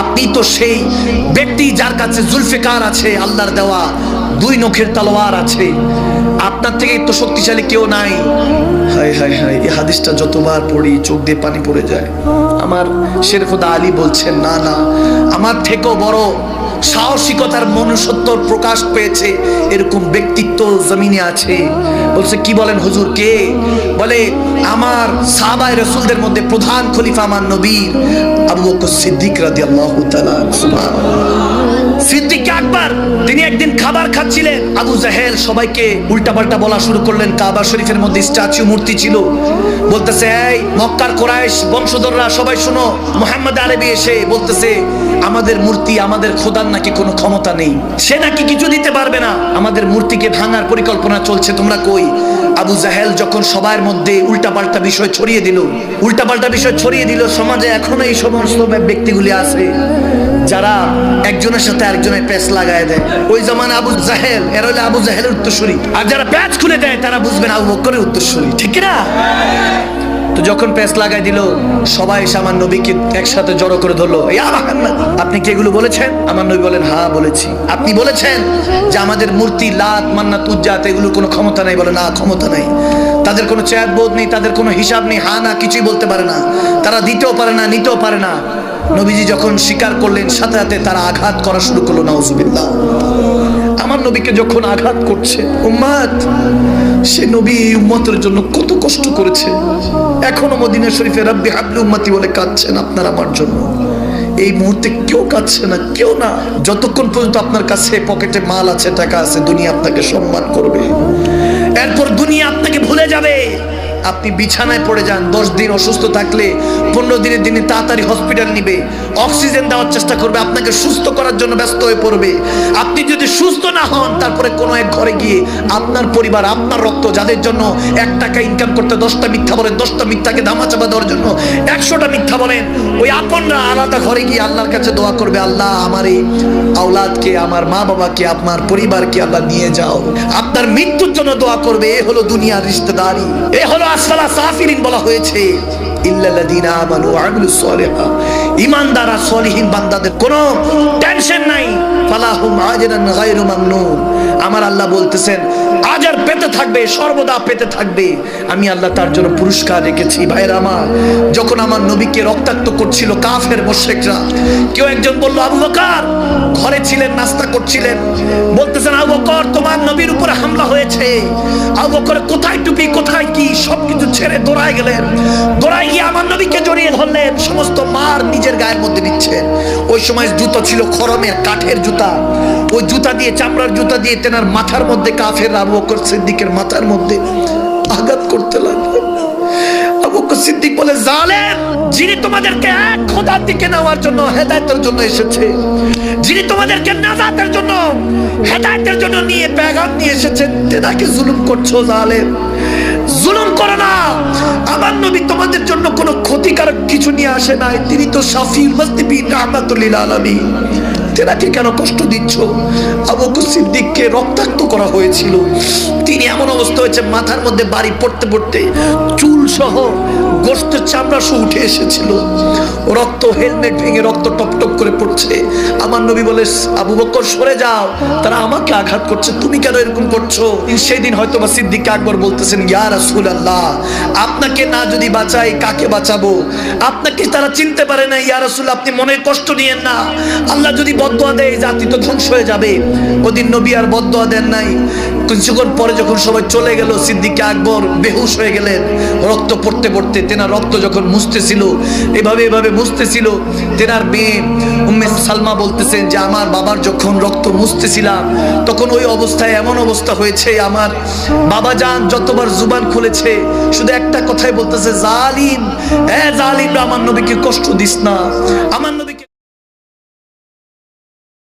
আপনি তো সেই ব্যক্তি যার কাছে জুলফিকার আছে, আল্লাহর দেওয়া দুই নখের তলোয়ার আছে। আপনার থেকে তো শক্তিশালী কেউ নাই। হায় হায় হায়, এই হাদিসটা যতবার পড়ি, চোখ দিয়ে পানি পড়ে যায়। আমার শের খুদা আলী বলছেন, না না, আমার থেকেও বড় সাহসিকতার মনুষ্যত্ব প্রকাশ পেয়েছে। এরকম ব্যক্তিত্ব জমিনে আছে। বলছে, কি বলেন হুজুর কে? বলে, আমার সাবাই রসুলদের মধ্যে প্রধান খলিফা আমার নবীর, আবু বকর সিদ্দিক রাদিয়াল্লাহু তাআলা সুবহানাল্লাহ। সিদ্দিক আকবর, তিনি একদিন খাবার খাচ্ছিলেন। আবু জাহেল সবাইকে উল্টাপাল্টা বলা শুরু করলেন। কাবা শরীফের মধ্যে স্ট্যাচু মূর্তি ছিল। বলতেছে, এই মক্কার কোরাইশ বংশধররা, সবাই শুনো, মোহাম্মদ আরবি এসে বলতেছে, আমাদের মূর্তি আমাদের খোদার নাকি কোনো ক্ষমতা নেই। সে নাকি কিছু দিতে পারবে না। আমাদের মূর্তিকে ভাঙার পরিকল্পনা চলছে, তোমরা কই? আবু জাহেল যখন সবার মধ্যে উল্টাপাল্টা বিষয় ছড়িয়ে দিল, উল্টাপাল্টা বিষয় ছড়িয়ে দিল, সমাজে এখনও এই সমস্ত ব্যক্তিগুলি আছে। যারা একজনের সাথে আরেকজনের প্যাচ লাগায় দেয়। ওই জামানে আবু জাহেল, এর হলে আবু জাহেলের উত্তরসূরি। আর যারা প্যাচ খুলে দেয়, তারা বুঝবেন আবু বকরের উত্তরসূরি। ঠিক না তো যখন প্যাচ লাগাই দিল, সবাই এসে আমার নবীকে একসাথে জড়ো করে ধরলো। আপনি কি এগুলো বলেছেন? আমার নবী বলেন হ্যাঁ বলেছি। আপনি বলেছেন যে আমাদের মূর্তি, লাত, মান্নাত, উজ্জাত, এগুলো কোনো ক্ষমতা নাই বলে। না, ক্ষমতা নাই। তাদের কোনো চেয়ার বোধ নেই, তাদের কোনো হিসাব নেই। হা না, কিছুই বলতে পারে না। তারা দিতেও পারে না, নিতেও পারে না। নবীজি যখন স্বীকার করলেন, সাথে সাথে তারা আঘাত করা শুরু করল, নাউজুবিল্লাহ। আমার নবীকে যখন আঘাত করছে, উম্মাদ, সে নবী এই উম্মতের জন্য কত কষ্ট করেছে। এখনও মদিনা শরীফে রাব্বি হাবলি উম্মতি বলে কাঁদছেন আপনার আমার জন্য। এই মুহূর্তে কেউ কাঁদছে না, কেউ না। যতক্ষণ পর্যন্ত আপনার কাছে পকেটে মাল আছে, টাকা আছে, দুনিয়া আপনাকে সম্মান করবে। এরপর দুনিয়া আপনাকে ভুলে যাবে। আপনি বিছানায় পড়ে যান, দশ দিন অসুস্থ থাকলে পনেরো দিনের দিনে তাড়াতাড়ি হসপিটাল নিবে অক্সিজেন দেওয়ার চেষ্টা করবে, আপনাকে সুস্থ করার জন্য ব্যস্ত হয়ে পড়বে। আপনি যদি সুস্থ না হন, তারপরে কোনো এক ঘরে গিয়ে আপনার পরিবার, আপনার রক্ত, যাদের জন্য এক টাকা ইনকাম করতে দশটা মিথ্যা বলেন, দশটা মিথ্যাকে ধামাচাপা দেওয়ার জন্য একশোটা মিথ্যা বলেন, ওই আপনরা আলাদা ঘরে গিয়ে আল্লাহর কাছে দোয়া করবে, আল্লাহ, আমার এই আওলাদকে, আমার মা বাবাকে আপনার পরিবারকে আল্লাহ নিয়ে যাও। আপনার মৃত্যুর জন্য দোয়া করবে, এ হলো দুনিয়ার রিশতেদারি, এ হলো আসফালা সাফিরিন বলা হয়েছে ইল্লাল্লাযীনা আমানু ওয়া আমিলুস সালিহাত সলিহীন বান্দাদের টেনশন নাই। আমার আল্লাহ বলতেছেন আজার পেতে থাকবে, সর্বদা পেতে থাকবে। আমি আল্লাহ তার জন্য পুরস্কার রেখেছি। আমার, যখন আমার নবীকে রক্তাক্ত করছিল কাফের মোশেকরা, কেউ একজন বলল ঘরে ছিলেন, নাস্তা করছিলেন। বলতেছেন, আবু বকর, তোমার নবীর উপরে হামলা হয়েছে। আবু বকর, কোথায় টুপি, কোথায় কি, সবকিছু ছেড়ে দৌড়ায় গেলেন। দৌড়ায় গিয়ে আমার নবীকে জড়িয়ে ধরলেন। সমস্ত মার নিজের গায়ের মধ্যে নিচ্ছেন ওই সময় জুতো ছিল খরমের, কাঠের জুতা। ওই জুতা দিয়ে চামড়ার জুতা দিয়ে তেনার মাথার মধ্যে কাফের আবু বকর সিদ্দিকের মাথার মধ্যে আঘাত করতে লাগলেন যিনি তোমাদেরকে এক নেওয়ার জন্য হেদায়েতের জন্য এসেছে, যিনি তোমাদেরকে জন্য, হেদায়েতের জন্য নিয়ে নিয়ে তেনাকে জুলুম করছ, জালেম। জুলুম করে না। আমার নবী তোমাদের জন্য কোনো ক্ষতিকারক কিছু নিয়ে আসে নাই। তিনি তো শাফিউল মুসলিমিন রহমাতুল্লিল আলামিন। তেনাকে কেন কষ্ট দিচ্ছ? আবু বকর সিদ্দিককে রক্তাক্ত করা হয়েছিল। তিনি এমন অবস্থা হয়েছে, মাথার মধ্যে বাড়ি পড়তে পড়তে চুল সহ গোস্তের চামড়া সহ উঠে এসেছিল। রক্ত হেলমেট ভেঙে রক্ত টপ টপ করে পড়ছে। আমার নবী বলে, আবু বকর, সরে যাও। তারা আমাকে আঘাত করছে। তুমি কেন এরকম করছ? সেদিন হয়তো বা সিদ্দিক আকবর বলতেছেন, ইয়া রাসূলুল্লাহ, আপনাকে না যদি বাঁচাই, কাকে বাঁচাবো? আপনাকে তারা চিনতে পারে না ইয়া রাসূল, আপনি মনের কষ্ট নিয়েন না। আল্লাহ যদি বদদোয়া দেয়, জাতি তো ধ্বংস হয়ে যাবে। ওদিন নবী আর বদদোয়া দেন নাই। কিছুক্ষণ পরে যখন সবাই চলে গেল, সিদ্দিক আকবর বেহুশ হয়ে গেলেন। রক্ত পড়তে পড়তে তেনার রক্ত যখন মুছতেছিল, এভাবে এভাবে মুছতেছিল। তেনার মেয়ে উম্মে সালমা বলতেছেন যে, আমার বাবার যখন রক্ত মুছতেছিলাম, তখন ওই অবস্থায় এমন অবস্থা হয়েছে, আমার বাবা যান যতবার জুবান খুলেছে, শুধু একটা কথাই বলতেছে, জালিম হ্যাঁ জালিমরা আমার নবীকে কষ্ট দিস না। আমার নবীকে